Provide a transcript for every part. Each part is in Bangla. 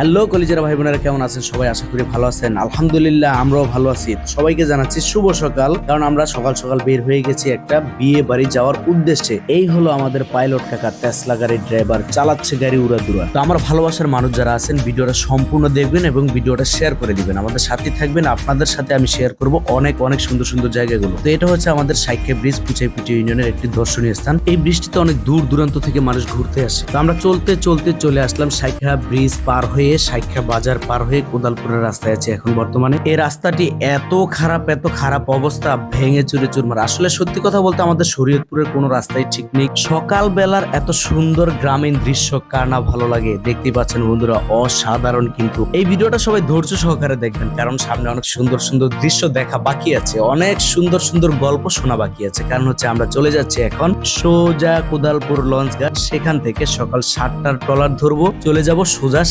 হ্যালো কলিজারা ভাই বোনেরা, কেমন আছেন? সবাই আশা করি ভালো আছেন। আলহামদুলিল্লাহ, আমরাও ভালো আছি। সবাইকে জানাচ্ছি শুভ সকাল, কারণ আমরা সকাল সকাল বের হয়ে গেছি একটা বিয়ে বাড়ি যাওয়ার উদ্দেশ্যে। এই হলো আমাদের পাইলট কাকা টেসলা গাড়ির ড্রাইভার, চালাচ্ছে গাড়ি উড়াদুরা। তো আমার ভালোবাসার মানুষ যারা আছেন, ভিডিওটা সম্পূর্ণ দেখবেন এবং ভিডিওটা শেয়ার করে দিবেন। আমাদের সাথে থাকবেন, আপনাদের সাথে আমি শেয়ার করব অনেক অনেক সুন্দর সুন্দর জায়গাগুলো। তো এটা হচ্ছে আমাদের সাইকে ব্রিজ, পুচাইপুটি ইউনিয়নের একটি দর্শনীয় স্থান। এই ব্রিজটিতে অনেক দূর দূরান্ত থেকে মানুষ ঘুরতে আসে। তো আমরা চলতে চলতে চলে আসলাম সাইখা ব্রিজ পার হয়ে সাইখা বাজার পার হয়ে কোদালপুরের রাস্তায় আছে এখন বর্তমানে। এই রাস্তাটি এত খারাপ এত খারাপ অবস্থা, ভেঙে চুরে চুরমার। আসলে সত্যি কথা বলতে আমাদের শরীয়তপুরের কোনো রাস্তায় ঠিক নেই। সকাল বেলার এত সুন্দর গ্রামীণ দৃশ্য কার না ভালো লাগে দেখতে পাচ্ছেন বন্ধুরা, অসাধারণ কিন্তু। এই ভিডিওটা সবাই ধৈর্য সহকারে দেখবেন, কারণ সামনে অনেক সুন্দর সুন্দর দৃশ্য দেখা বাকি আছে। অনেক সুন্দর সুন্দর গল্প শোনা বাকি আছে। কারণ হচ্ছে আমরা চলে যাচ্ছি এখন সোজা কোদালপুর লঞ্চ ঘাট। সেখান থেকে সকাল সাতটার ট্রলার ধরবো, চলে যাব সোজা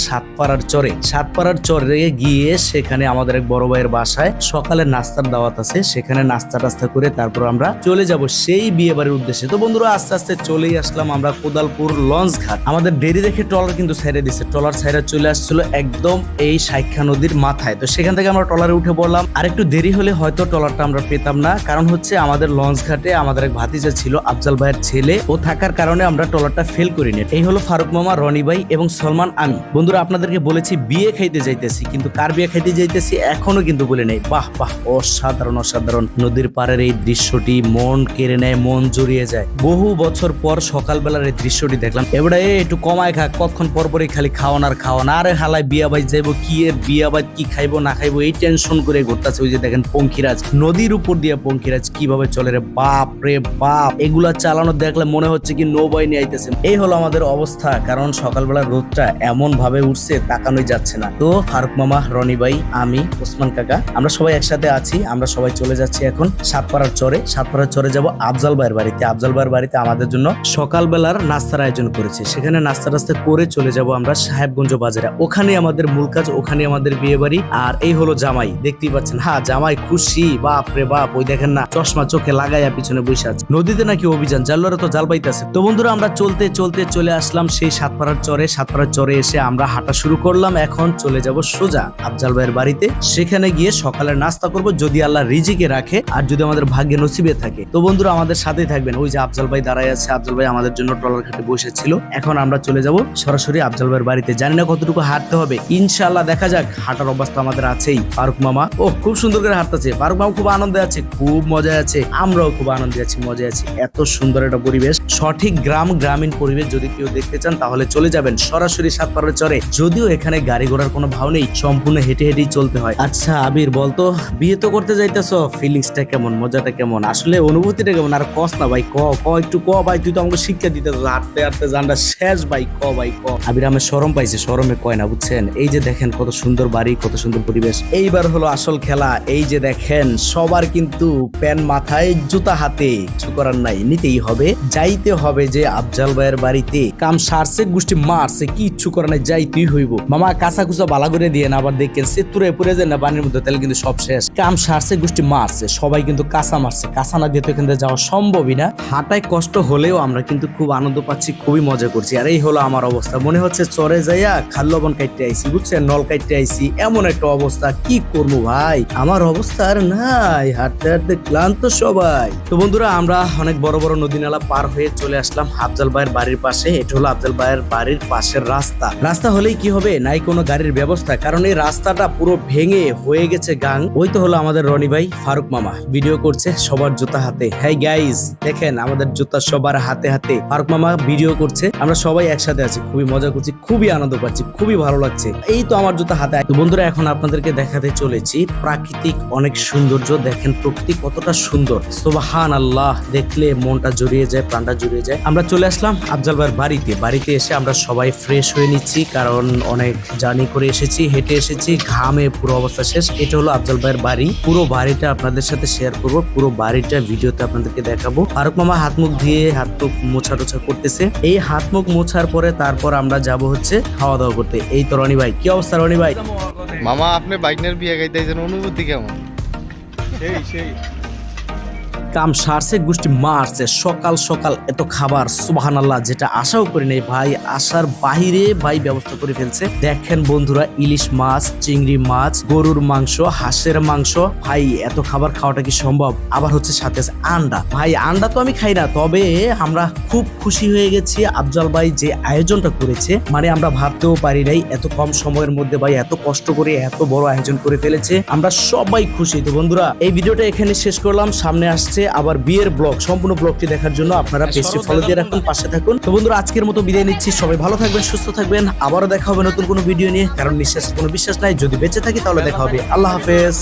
সাতপাড়ার চরে। সাতপাড়ার চরে গিয়ে সেখানে আমাদের এক বড় ভাইয়ের বাসায় সকালে নাস্তার দাওয়াত আছে। সেখানে নাস্তা টাস্তা করে তারপর আমরা চলে যাব সেই বিয়ে বাড়ির উদ্দেশ্যে। তো বন্ধুরা, আস্তে আস্তে চলেই আসলাম আমরা কোদালপুর লঞ্চ ঘাট। আমাদের দেরি দেখে ট্রলার কিন্তু ছেড়ে দিছে। ট্রলার ছেড়ে চলে আসছিল একদম এই সাইখা নদীর মাথায়। তো সেখান থেকে আমরা ট্রলারে উঠে পড়লাম। আর একটু দেরি হলে হয়তো ট্রলারটা আমরা পেতাম না। কারণ হচ্ছে আমাদের লঞ্চ ঘাটে আমাদের এক ভাতিজা ছিল, আফজাল ভাইয়ের ছেলে। ও থাকার কারণে আমরা ট্রলারটা ফেল করিনি। এই হলো ফারুক মামা, রনি ভাই এবং সলমান আমি বন্ধুরা আপনাদেরকে বলেছি, বিয়ে খাইতে যাইতেছি, কিন্তু কার বিয়ে খাইতে যাইতেছি এখনও কিন্তু বলে নেই। বাহ বাহ, অসাধারণ অসাধারণ। নদীর পাড়ের এই দৃশ্যটি মন কেড়ে নেয়, মন জড়িয়ে যায়। বহু বছর পর সকালবেলার এই দৃশ্যটি দেখলাম। এবারে একটু কমায় খা, কতক্ষণ পর পরই খালি খাওয়ান আর খাওয়ান। আরে হালায়, বিয়া বাই যাইবো কি এর, বিয়া বাই কি খাইবো, না খাইবো, এই টেনশন করে ঘুরতেছে ওই যে দেখেন পঙ্খিরাজ। নদীর উপর দিয়ে পঙ্খিরাজ কীভাবে চলে রে, বাপ রে বাপ। এগুলা চালানো দেখলে মনে হচ্ছে কি নৌবাহিনী আইতেছে। এই হলো আমাদের অবস্থা, কারণ সকালবেলা রোদটা এমন ভাবে উঠছে তাকানোই যাচ্ছে না। তো ফারুক মামা, রনি ভাই, আমি, ওসমান কাকা, আমরা সবাই একসাথে আছি, আমরা সবাই চলে যাচ্ছি এখন সাতপাড়ার চরে। সাতপাড়ার চরে যাব আফজাল ভাইয়ের বাড়িতে। আফজাল ভাইয়ের বাড়িতে আমাদের জন্য সকালবেলার নাস্তার আয়োজন করেছে। সেখানে নাস্তা টাস্তা করে চলে যাব আমরা সাহেবগঞ্জ বাজারে। ওখানে আমাদের মূল কাজ, ওখানে আমাদের বিয়ে বাড়ি আর এই হলো জামাই, দেখতেই পাচ্ছেন। হ্যাঁ জামাই খুশি, বাপ রে বাপ, ওই দেখেন না, চশমা চোখে লাগাইয়া পিছনে বসে আছে। নদীতে নাকি অভিযান, জাল্লারে তো জাল পাইতেছে। তো বন্ধুরা, আমরা চলতে চলতে চলে আসলাম সেই সাতপাড়ার চরে। সাতপাড়ার চরে এসে আমরা হাঁটা করলাম, এখন চলে যাব সোজা আফজাল ভাইয়ের বাড়িতে। সেখানে গিয়ে সকালের নাস্তা করব, যদি আল্লাহ রিজিকে রাখে আর যদি আমাদের ভাগ্যে নসিবে থাকে। তো বন্ধুরা, আমাদের সাথেই থাকবেন। ওই যে আফজাল ভাই দাঁড়ায় আছে, আফজাল ভাই আমাদের জন্য ট্রলার ঘাটে বসেছিল। এখন আমরা চলে যাব সরাসরি আফজাল ভাইয়ের বাড়িতে। জানি না কতটুকু হাঁটতে হবে। ইনশাআল্লাহ দেখা যাক, হাঁটার অবস্থা আমাদের আছেই। ফারুক মামা ও খুব সুন্দর করে হাঁটতেছে। ফারুক মামা খুব আনন্দে আছে, খুব মজায় আছে। আমরাও খুব আনন্দে আছি, মজায় আছি। এত সুন্দর একটা পরিবেশ। সঠিক গ্রাম, গ্রামীণ পরিবেশ যদি কেউ দেখতে চান, তাহলে চলে যাবেন সরাসরি সাতপাড়ার চরে। যদিও এখানে গাড়ি ঘোড়ার কোনো ভাও নেই, সম্পূর্ণ হেঁটে হেঁটেই চলতে হয়। আচ্ছা আবির, বলতো, বিয়ে তো করতে যাইতেছ? ফিলিংসটা কেমন? মজাটা কেমন? আসলে অনুভূতিটা কেমন? আর কস না ভাই, ক ক একটু ক ভাই, তুই তো আমাকে শিক্ষা দিতে হাঁটতে হাঁটতে জানটা শেষ ভাই, ক ভাই, ক। আবির, আমি সরম পাইছে সরমে কয় না, বুঝছেন? এই যে দেখেন কত সুন্দর বাড়ি, কত সুন্দর পরিবেশ। এইবার হলো আসল খেলা, এই যে দেখেন, সবার কিন্তু প্যান মাথায়, জুতা হাতে, কিছু করার নাই, নিতেই হবে, যাইতে হবে যে আফজাল ভাইয়ের বাড়িতে। কাম সারছে, গোষ্ঠী মারছে কি ইচ্ছু করে নাই যাইতেই হইব। মামা, কাঁচা কুচা বালা করে দিয়ে আবার দেখেন সে তুরে পড়ে যায় না পানির মধ্যে, তাহলে কিন্তু সব শেষ। কাম সারছে, গোষ্ঠী মারছে, সবাই কিন্তু কাঁচা মারছে। কাঁচা না দিয়ে তো এখান থেকে যাওয়া সম্ভবই না। হাঁটায় কষ্ট হলেও আমরা কিন্তু খুব আনন্দ পাচ্ছি, খুবই মজা করছি। আর এই হলো আমার অবস্থা। মনে হচ্ছে চরে যাইয়া খাল্লবন কাটতে আইছি, বুঝছেন? নল কাটতে আইছি, এমন একটা অবস্থা। কি করব ভাই? আমার অবস্থা আর নাই। হাঁটতে হাঁটতে ক্লান্ত সবাই। তো বন্ধুরা, আমরা অনেক বড় বড় নদী নালা পার হয়ে চলে আসলাম আফজাল ভাইয়ের বাড়ির পাশে। এটা হলো আফজাল ভাইয়ের বাড়ির পাশের রাস্তা। রাস্তা হলেই কি হবে? নাই কোনো গাড়ির ব্যবস্থা। কারণ এই রাস্তাটা পুরো ভেঙে হয়ে গেছে গাং। ওই তো হলো আমাদের রনি ভাই, ফারুক মামা। ভিডিও করছে সবার জুতা হাতে। হ্যাঁ গাইজ দেখেন আমাদের জুতা সবার হাতে হাতে। ফারুক মামা ভিডিও করছে। আমরা সবাই একসাথে আছি। খুবই মজা করছি, খুবই আনন্দ পাচ্ছি, খুবই ভালো লাগছে। এই তো আমার জুতা হাতে। তো বন্ধুরা, এখন আপনাদেরকে দেখাতে চলেছি প্রাকৃতিক অনেক সৌন্দর্য। দেখেন প্রকৃতি কতটা সুন্দর। সোবাহান আল্লাহ দেখলে মনটা জড়িয়ে যায়, প্রাণটা জড়িয়ে যায়। আমরা চলে আসলাম আফজাল ভাইয়ের বাড়িতে। বাড়িতে এসে আমরা সবাই ফ্রেশ হয়ে নিচ্ছি। কারণ অনেক জার্নি করে এসেছি হেঁটে এসেছি ঘামে পুরো অবস্থা শেষ। এটা হলো আফজাল ভাইয়ের বাড়ি। পুরো বাড়িটা আপনাদের সাথে শেয়ার করব পুরো বাড়িটা ভিডিওতে আপনাদেরকে দেখাবো। ফারুক মামা হাত মুখ দিয়ে হাত মুখ মোছা টোছা করতেছে। এই হাত মুখ মোছার পরে তারপর আমরা যাব হচ্ছে খাওয়া দাওয়া করতে। এই তো রনি ভাই কি অবস্থা রনি ভাই? মামা আপনি বাইকনের বিয়ে গাইতেছেন অনুভূতি কেমন? সেই সেই। কাম সারছে, গোষ্ঠী মারছে। সকাল সকাল এত খাবার সুবাহান আল্লাহ যেটা আশাও করি নাই ভাই, আশার বাহিরে ভাই ব্যবস্থা করে ফেলছে। দেখেন বন্ধুরা, ইলিশ মাছ, চিংড়ি মাছ, গরুর মাংস, হাঁসের মাংস। ভাই, এত খাবার খাওয়াটা কি সম্ভব? আবার হচ্ছে সাথে আন্ডা। ভাই, আন্ডা তো আমি খাই না, তবে আমরা খুব খুশি হয়ে গেছি আফজাল ভাই যে আয়োজনটা করেছে। মানে আমরা ভাবতেও পারি নাই, এত কম সময়ের মধ্যে ভাই এত কষ্ট করে এত বড় আয়োজন করে ফেলেছে। আমরা সবাই খুশি। তো বন্ধুরা, এই ভিডিওটা এখানে শেষ করলাম। সামনে আসছে আবার বিয়ের ব্লগ সম্পূর্ণ ব্লগটি দেখার জন্য আপনারা পেজটি ফলো দিয়ে রাখুন পাশে থাকুন। তো বন্ধুরা আজকের মতো বিদায় নিচ্ছি। সবাই ভালো থাকবেন সুস্থ থাকবেন। আবারও দেখা হবে নতুন কোনো ভিডিও নিয়ে কারণ নিঃশ্বাসের কোনো বিশ্বাস নাই। যদি বেঁচে থাকি তাহলে দেখা হবে। আল্লাহ হাফেজ।